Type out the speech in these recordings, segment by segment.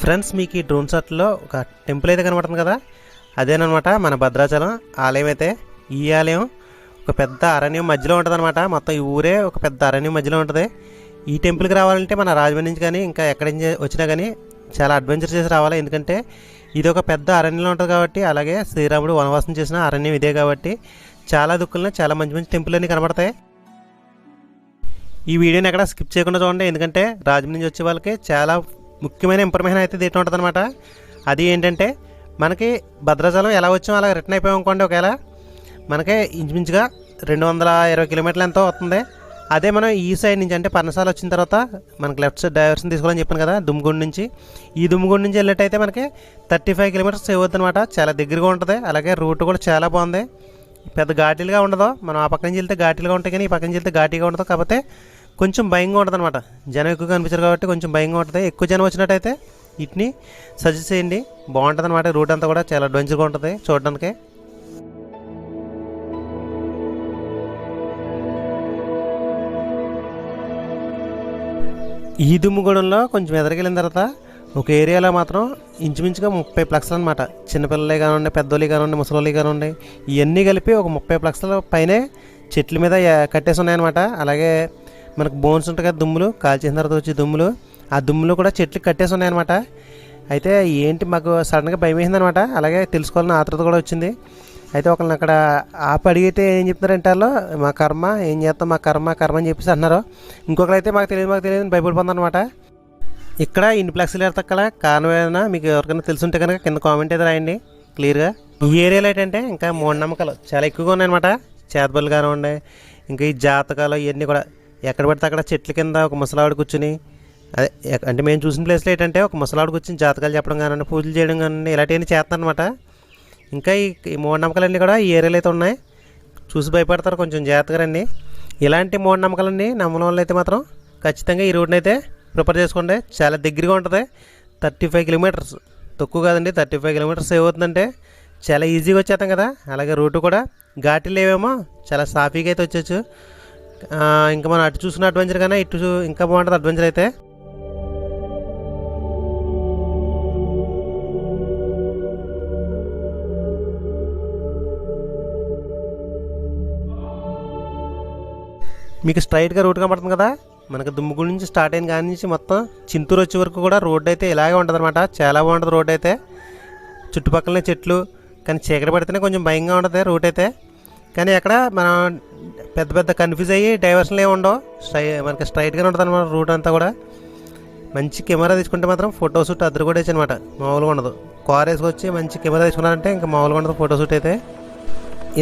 Friends మీకు ఈ drone షాట్లో ఒక టెంపుల్ అయితే కనబడుతుంది కదా? అదేనమాట మన భద్రాచలం ఆలయం అయితే. ఈ ఆలయం ఒక పెద్ద అరణ్యం మధ్యలో ఉంటుంది అనమాట మొత్తం ఈ ఊరే ఒక పెద్ద అరణ్యం మధ్యలో ఉంటుంది. ఈ టెంపుల్కి రావాలంటే మన రాజమండ్రి నుంచి కానీ ఇంకా ఎక్కడి నుంచి వచ్చినా కానీ చాలా అడ్వెంచర్ చేసి రావాలి. ఎందుకంటే ఇది ఒక పెద్ద అరణ్యంలో ఉంటుంది కాబట్టి అలాగే శ్రీరాముడు వనవాసం చేసిన అరణ్యం ఇదే కాబట్టి చాలా దుక్కుల్లో చాలా మంచి మంచి టెంపుల్ అన్నీ కనబడతాయి. ఈ వీడియోని ఎక్కడ స్కిప్ చేయకుండా చూడండి. ఎందుకంటే రాజమండ్రి నుంచి వచ్చే వాళ్ళకి చాలా ముఖ్యమైన ఇన్ఫర్మేషన్ అయితే దీంట్లో ఉంటుంది అనమాట అది ఏంటంటే మనకి భద్రాచలం ఎలా వచ్చామో అలా రిటర్న్ అయిపోయాం అనుకోండి ఒకవేళ. మనకి ఇంచుమించుగా రెండు వందల ఇరవై కిలోమీటర్లు ఎంతో వస్తుంది అదే మనం ఈ సైడ్ నుంచి అంటే పర్ణశాల వచ్చిన తర్వాత మనకి లెఫ్ట్ సైడ్ డైవర్షన్ తీసుకోవాలని చెప్పాను కదా దుమ్ముగూడి నుంచి. ఈ దుమ్ముగూడి నుంచి వెళ్ళినట్టయితే మనకి థర్టీ ఫైవ్ కిలోమీటర్స్ సేవ్ అవుతుంది అనమాట చాలా దగ్గరగా ఉంటుంది. అలాగే రూట్ కూడా చాలా బాగుంది. పెద్ద ఘాటీలుగా ఉండదు. మనం ఆ పక్క నుంచి వెళ్తే ఘాటీలుగా ఉంటాయి కానీ ఈ పక్క నుంచి వెళ్తే ఘాటీగా ఉండదు. కాకపోతే కొంచెం భయంగా ఉంటుంది అనమాట జనం ఎక్కువ కనిపించారు కాబట్టి కొంచెం భయంగా ఉంటుంది. ఎక్కువ జనం వచ్చినట్టయితే వీటిని సజెస్ట్ చేయండి. బాగుంటుంది అనమాట రూట్ అంతా కూడా చాలా అడ్వెంచర్గా ఉంటుంది చూడడానికి. ఈ దుమ్ముగూడెంలో కొంచెం ఎదరికెళ్ళిన తర్వాత ఒక ఏరియాలో మాత్రం ఇంచుమించుగా ముప్పై ప్లక్స్లు అనమాట చిన్నపిల్లలే కానివ్వండి పెద్దోళ్ళు కానివ్వండి ముసలి కానివ్వండి ఇవన్నీ కలిపి ఒక ముప్పై ప్లక్స్ల పైనే చెట్ల మీద కట్టేసి ఉన్నాయన్నమాట. అలాగే మనకు బోన్స్ ఉంటాయి కదా దుమ్ములు కాల్చేసిన తర్వాత వచ్చే దుమ్ములు. ఆ దుమ్ములు కూడా చెట్లు కట్టేసి ఉన్నాయన్నమాట. అయితే ఏంటి మాకు సడన్గా భయం వేసింది అనమాట అలాగే తెలుసుకోవాలని ఆతృత కూడా వచ్చింది. అయితే ఒకళ్ళని అక్కడ ఆపి అడిగితే ఏం చెప్తున్నారంటే వాళ్ళు మా కర్మ ఏం చేస్తాం మా కర్మ కర్మ అని చెప్పేసి అన్నారు ఇంకొకరు అయితే మాకు తెలియదు మాకు తెలియదు అని భయపడిపోతుందన్నమాట ఇక్కడ ఇన్ని ఫ్లెక్సీలు ఎడతక్కల కారణం ఏదైనా మీకు ఎవరికైనా తెలుసుంటే కనుక కింద కామెంట్ అయితే రాయండి. క్లియర్గా ఈ ఏరియాలో ఏంటంటే ఇంకా మూఢనమ్మకాలు చాలా ఎక్కువగా ఉన్నాయన్నమాట. చేతబడులు కానివ్వండి ఇంకా ఈ జాతకాలు ఇవన్నీ కూడా ఎక్కడ పడితే అక్కడ చెట్ల కింద ఒక ముసలావిడ కూర్చుని అదే అంటే మేము చూసిన ప్లేస్లో ఏంటంటే ఒక ముసలావిడ కూర్చుని జాతకాలు చెప్పడం కానీ పూజలు చేయడం కానీ ఇలాంటివన్నీ చేస్తానమాట ఇంకా ఈ మూఢనమ్మకాలన్నీ కూడా ఈ ఏరియాలో అయితే ఉన్నాయి. చూసి భయపడతారు కొంచెం జాగ్రత్తగా రండి. ఇలాంటి మూఢనమ్మకాలన్నీ నమ్మని వాళ్ళు అయితే మాత్రం ఖచ్చితంగా ఈ రోడ్ని అయితే ప్రిపేర్ చేసుకోండి. చాలా దగ్గరగా ఉంటుంది. Thirty five kilometres. తక్కువ కాదండి థర్టీ ఫైవ్ కిలోమీటర్స్ సేవ్ అవుతుందంటే చాలా ఈజీగా వచ్చేస్తాం కదా. అలాగే రూటు కూడా ఘాటీలు ఏవేమో చాలా సాఫీగా అయితే వచ్చేచ్చు ఇంకా మనం అటు చూసిన అడ్వెంచర్ కన్నా ఇటు చూ- ఇంకా బాగుంటుంది అడ్వెంచర్ అయితే. మీకు స్ట్రైట్గా రూట్ కనబడుతుంది కదా? మనకి దుమ్ముగుడి నుంచి స్టార్ట్ అయిన కాడి నుంచి మొత్తం చింతూరు వచ్చే వరకు కూడా రోడ్ అయితే ఇలాగే ఉంటుంది అనమాట చాలా బాగుంటుంది రోడ్ అయితే. చుట్టుపక్కలనే చెట్లు కానీ చీకటి పడితేనే కొంచెం భయంగా ఉంటుంది రూట్ అయితే. కానీ అక్కడ మనం పెద్ద పెద్ద కన్ఫ్యూజ్ అయ్యి డైవర్షన్లు ఏమి ఉండవు. స్ట్రై మనకి స్ట్రైట్గానే ఉంటుంది అనమాట రూట్ అంతా కూడా. మంచి కెమెరా తీసుకుంటే మాత్రం ఫోటో షూట్ అద్దరు కూడా అనమాట మామూలుగా ఉండదు. కార్ వేసుకొచ్చి మంచి కెమెరా తీసుకున్నారంటే ఇంకా మామూలుగా ఉండదు ఫోటో షూట్ అయితే.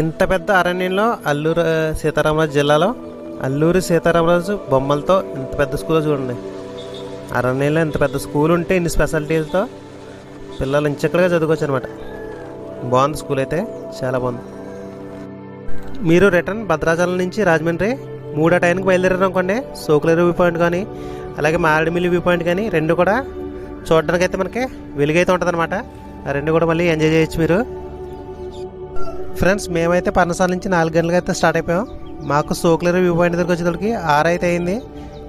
ఇంత పెద్ద అరణ్యంలో అల్లూరు సీతారామరాజు జిల్లాలో అల్లూరి సీతారామరాజు బొమ్మలతో ఇంత పెద్ద స్కూల్ చూడండి. అరణ్యంలో ఇంత పెద్ద స్కూల్ ఉంటే ఇన్ని స్పెషాలిటీలతో పిల్లలు ఇంచక్కడగా చదువుకోవచ్చు అనమాట బాగుంది స్కూల్ అయితే. చాలా బాగుంది. మీరు రిటర్న్ భద్రాచలం నుంచి రాజమండ్రి మూడో టైంకి బయలుదేరారు అనుకోండి. సోకులేరు వ్యూ పాయింట్ కానీ అలాగే మారేడుమిల్లి వ్యూ పాయింట్ కానీ రెండు కూడా చూడడానికి అయితే మనకి వెలుగైతే ఉంటుందన్నమాట. ఆ రెండు కూడా మళ్ళీ ఎంజాయ్ చేయొచ్చు మీరు. ఫ్రెండ్స్ మేమైతే పర్ణశాల నుంచి నాలుగు గంటలకు అయితే స్టార్ట్ అయిపోయాం. మాకు సోకులేరు వ్యూ పాయింట్ దగ్గరికి వచ్చేటప్పటికి ఆరు అయితే అయింది.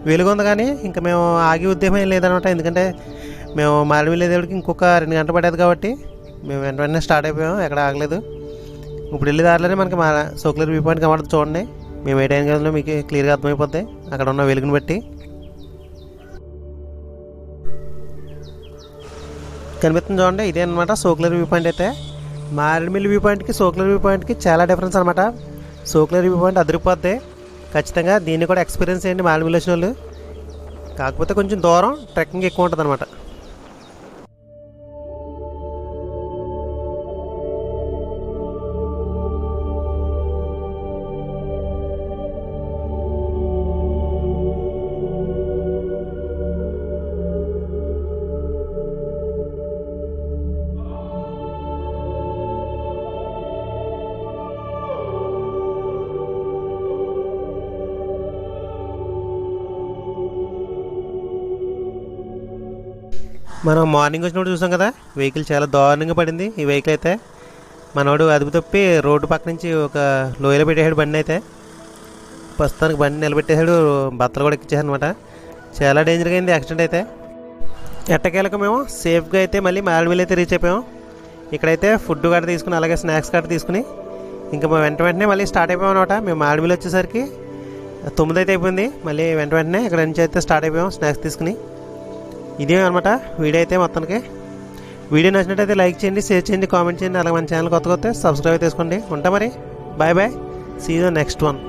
వెలుగు ఉంది కానీ ఇంకా మేము ఆగి ఉద్యమం ఏం లేదనమాట ఎందుకంటే మేము మారేడుమిల్లి దేవుడికి ఇంకొక రెండు గంటలు పడేది కాబట్టి మేము వెంట వెంటనే స్టార్ట్ అయిపోయాం. ఎక్కడ ఆగలేదు. ఇప్పుడు వెళ్ళే దారిలోనే మనకి మా సోకులర్ వ్యూ పాయింట్ కనబడుతుంది చూడండి. మేము ఏ టైం కదా మీకు క్లియర్గా అర్థమైపోద్ది అక్కడ ఉన్న వెలుగుని బట్టి. కనిపిస్తుంది చూడండి ఇదే అనమాట సోకులర్ వ్యూ పాయింట్ అయితే. మారేడుమిల్లి వ్యూ పాయింట్కి సోకులర్ వ్యూ పాయింట్కి చాలా డిఫరెన్స్ అనమాట సోకులర్ వ్యూ పాయింట్ అదిరిపోద్ది. ఖచ్చితంగా దీన్ని కూడా ఎక్స్పీరియన్స్ చేయండి మారేడుమిల్లి వచ్చిన వాళ్ళు? కాకపోతే కొంచెం దూరం ట్రెక్కింగ్ ఎక్కువ ఉంటుంది అనమాట మనం మార్నింగ్ వచ్చినప్పుడు చూసాం కదా వెహికల్ చాలా దారుణంగా పడింది. ఈ వెహికల్ అయితే మనోడు అదుపు తప్పి రోడ్డు పక్క నుంచి ఒక లోయలో పెట్టేసాడు బండి అయితే. ప్రస్తుతానికి బండి నిలబెట్టేశాడు బత్తలు కూడా ఎక్కించేసాడు అనమాట చాలా డేంజర్గా అయింది యాక్సిడెంట్ అయితే. ఎట్టకేలకు మేము సేఫ్గా అయితే మళ్ళీ మారేడుమిల్లి అయితే రీచ్ అయిపోయాం. ఇక్కడైతే ఫుడ్ గట్రా తీసుకుని అలాగే స్నాక్స్ గట్రా తీసుకుని ఇంకా మేము వెంట వెంటనే మళ్ళీ స్టార్ట్ అయిపోయాం అనమాట మేము మారేడుమిల్లి వచ్చేసరికి తొమ్మిది అయితే అయిపోయింది. మళ్ళీ వెంట వెంటనే ఇక్కడ నుంచి అయితే స్టార్ట్ అయిపోయాం స్నాక్స్ తీసుకుని. ఇదే అనమాట వీడియో అయితే మొత్తానికి. వీడియో నచ్చినట్టయితే లైక్ చేయండి షేర్ చేయండి కామెంట్ చేయండి అలాగే మన ఛానల్ కొత్త కొత్త సబ్స్క్రైబ్ చేసుకోండి. ఉంటా మరి. Bye bye. Season next one